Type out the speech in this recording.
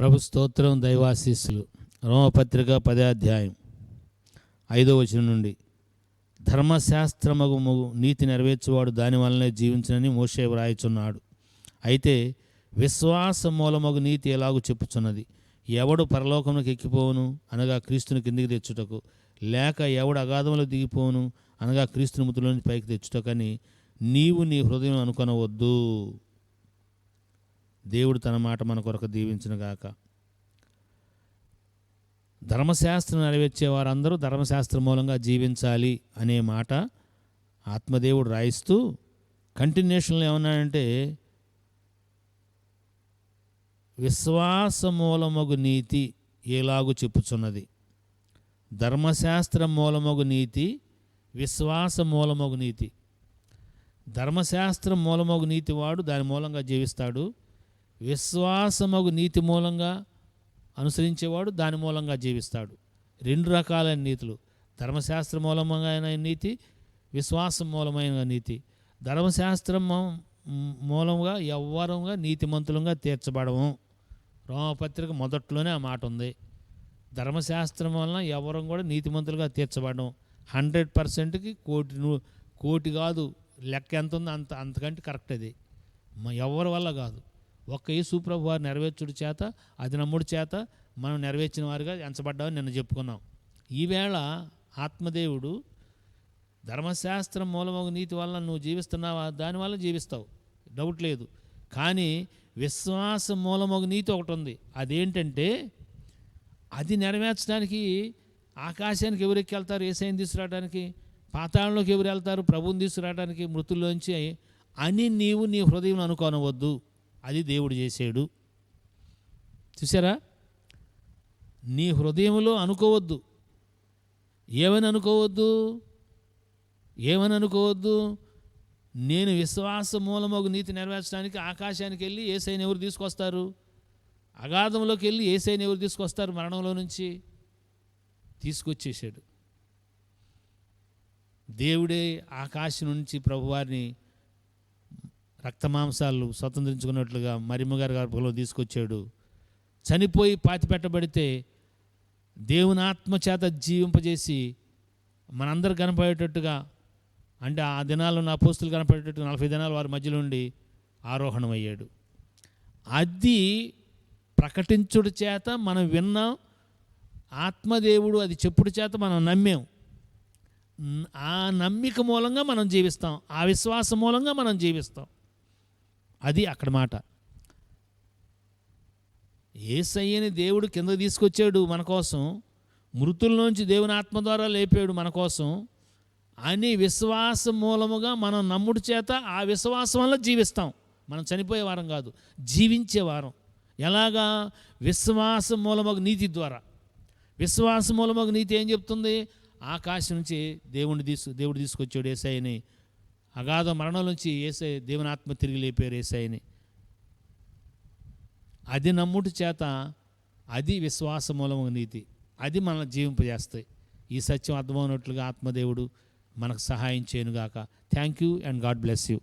ప్రభు స్తోత్రం దైవాశీస్సులు. రోమపత్రిక పదాధ్యాయం ఐదో వచనం నుండి. ధర్మశాస్త్రమగు మగు నీతి నెరవేర్చువాడు దాని వలనే జీవించనని మోషే వ్రాయుచున్నాడు. అయితే విశ్వాస మూలమగు నీతి ఎలాగూ చెప్పుచున్నది? ఎవడు పరలోకమునకు ఎక్కిపోవును? అనగా క్రీస్తుని కిందికి తెచ్చుటకు. లేక ఎవడు అగాధంలో దిగిపోవును? అనగా క్రీస్తుని ముతులోని పైకి తెచ్చుటకని నీవు నీ హృదయం అనుకొనవద్దు. దేవుడు తన మాట మన కొరకు దీవించునుగాక ధర్మశాస్త్రం నెరవేర్చే వారందరూ ధర్మశాస్త్రం మూలంగా జీవించాలి అనే మాట ఆత్మదేవుడు రాయిస్తూ కంటిన్యూషన్లో ఏమన్నాడంటే విశ్వాస మూలమగు నీతి ఎలాగు చెప్పుచున్నది. ధర్మశాస్త్ర మూలమగు నీతి విశ్వాస మూలమగు నీతి. ధర్మశాస్త్రం మూలమగు నీతి వాడు దాని మూలంగా జీవిస్తాడు. విశ్వాసమగు నీతి మూలంగా అనుసరించేవాడు దాని మూలంగా జీవిస్తాడు. రెండు రకాలైన నీతులు. ధర్మశాస్త్ర మూలమైన నీతి విశ్వాసం మూలమైన నీతి. ధర్మశాస్త్రం మూలంగా ఎవ్వరంగా నీతిమంతులంగా తీర్చబడము రోమపత్రిక మొదట్లోనే ఆ మాట ఉంది. ధర్మశాస్త్రం వలన ఎవరం కూడా నీతిమంతులుగా తీర్చబడడం హండ్రెడ్ పర్సెంట్కి కోటి కోటి కాదు. లెక్క ఎంత ఉందో అంత అంతకంటే కరెక్ట్ అది. ఎవరి వల్ల కాదు. ఒక్క యేసుప్రభు వారు నెరవేర్చుడు చేత అది నమ్ముడు చేత మనం నెరవేర్చిన వారుగా ఎంచబడ్డామని నిన్న చెప్పుకున్నాం. ఈవేళ ఆత్మదేవుడు ధర్మశాస్త్రం మూలమగు నీతి వల్ల నువ్వు జీవిస్తున్నావా? దానివల్ల జీవిస్తావు. డౌట్ లేదు. కానీ విశ్వాస మూలమగు నీతి ఒకటి ఉంది. అదేంటంటే అది నెరవేర్చడానికి ఆకాశానికి ఎవరికి వెళ్తారు? వెళ్తారు ఏసైని తీసుకురావడానికి పాతాళంలోకి ఎవరు వెళ్తారు? ప్రభువుని తీసుకురావడానికి మృతుల్లోంచి అని నీవు నీ హృదయం అనుకోనవద్దు. అది దేవుడు చేసాడు. చూసారా నీ హృదయంలో అనుకోవద్దు. ఏమని అనుకోవద్దు? ఏమని అనుకోవద్దు? నేను విశ్వాస మూలమగు నీతి నెరవేర్చడానికి ఆకాశానికి వెళ్ళి ఏసైని ఎవరు తీసుకొస్తారు? అగాధంలోకి వెళ్ళి ఏసైని ఎవరు తీసుకొస్తారు? మరణంలో నుంచి తీసుకొచ్చేసాడు. దేవుడే ఆకాశం నుంచి ప్రభువారిని రక్తమాంసాలు స్వతంత్రించుకున్నట్లుగా మరిమ్మగారి గర్భంలో తీసుకొచ్చాడు. చనిపోయి పాతి పెట్టబడితే దేవుని ఆత్మ చేత జీవింపజేసి మనందరు కనపడేటట్టుగా అంటే ఆ దినాల్లో నా పోస్తులు కనపడేటట్టు నలభై దినాలు వారి మధ్యలో ఉండి ఆరోహణమయ్యాడు. అది ప్రకటించుడు చేత మనం విన్నాం. ఆత్మదేవుడు అది చెప్పుడు చేత మనం నమ్మాం. ఆ నమ్మిక మూలంగా మనం జీవిస్తాం. ఆ విశ్వాసం మూలంగా మనం జీవిస్తాం. అది అక్కడ మాట. ఏసయ్యని దేవుడు కింద తీసుకొచ్చాడు మన కోసం మృతుల్లోంచి దేవుని ఆత్మ ద్వారా లేపాడు మన కోసం అని విశ్వాసం మూలముగా మనం నమ్ముడు చేత ఆ విశ్వాసం వల్ల జీవిస్తాం. మనం చనిపోయే వారం కాదు జీవించే వారం. ఎలాగా? విశ్వాసం మూలమగు నీతి ద్వారా. విశ్వాసం మూలమగు నీతి ఏం చెప్తుంది? ఆకాశం నుంచి దేవుణ్ణి తీసు దేవుడు తీసుకొచ్చాడు ఏసైని అగాధ మరణం నుంచి ఏసై దేవనాత్మ తిరిగి లేపారు ఏసైని. అది నమ్ముటి చేత అది విశ్వాస మూలమగు నీతి. అది మనల్ని జీవింపజేస్తాయి. ఈ సత్యం అర్థమైనట్లుగా ఆత్మదేవుడు మనకు సహాయం చేయనుగాక. Thank you and God bless you